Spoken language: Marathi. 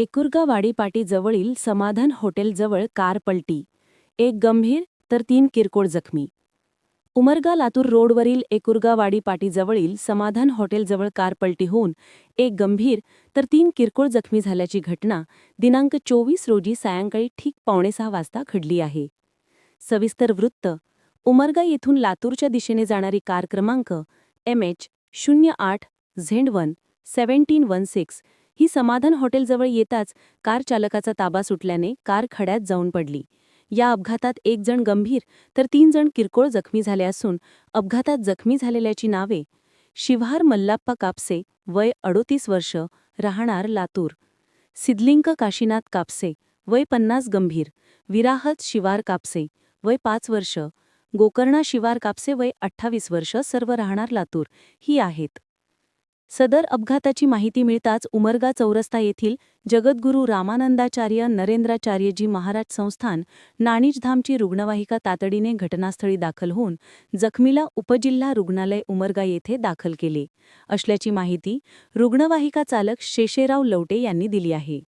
एकुरगा समाधान हॉटेलजवळ कार पलटी. एक गंभीर तर तीन किरकोळ जखमी. उमरगा लातूर रोडवरील एकुरगावाडी पाटीजवळील समाधान हॉटेलजवळ कार पलटी होऊन एक गंभीर तर तीन किरकोळ जखमी झाल्याची घटना दिनांक चोवीस रोजी सायंकाळी ठीक पावणेसहा वाजता घडली आहे. सविस्तर वृत्त. उमरगा येथून लातूरच्या दिशेने जाणारी कार क्रमांक एम एच शून्य आठ Z one seventeen one six ही समाधान हॉटेलजवळ येताच कार चालकाचा ताबा सुटल्याने कार खड्यात जाऊन पडली. या अपघातात एक जण गंभीर तर तीन जण किरकोळ जखमी झाले असून अपघातात जखमी झालेल्याची नावे शिवहार मल्लाप्पा कापसे वय अडोतीस वर्ष राहणार लातूर. सिद्धलिंग काशीनाथ कापसे वय पन्नास गंभीर विराहत शिवार कापसे वय पाच वर्ष गोकर्णा शिवार कापसे वय अठ्ठावीस वर्ष सर्व राहणार लातूर. ही आहेत. सदर अपघाताची माहिती मिळताच उमरगा चौरस्ता येथील जगद्गुरू रामानंदाचार्य नरेंद्राचार्यजी महाराज संस्थान नाणीजधामची रुग्णवाहिका तातडीने घटनास्थळी दाखल होऊन जखमीला उपजिल्हा रुग्णालय उमरगा येथे दाखल केले. असल्याची माहिती रुग्णवाहिका चालक शेषेराव लवटे यांनी दिली आहे.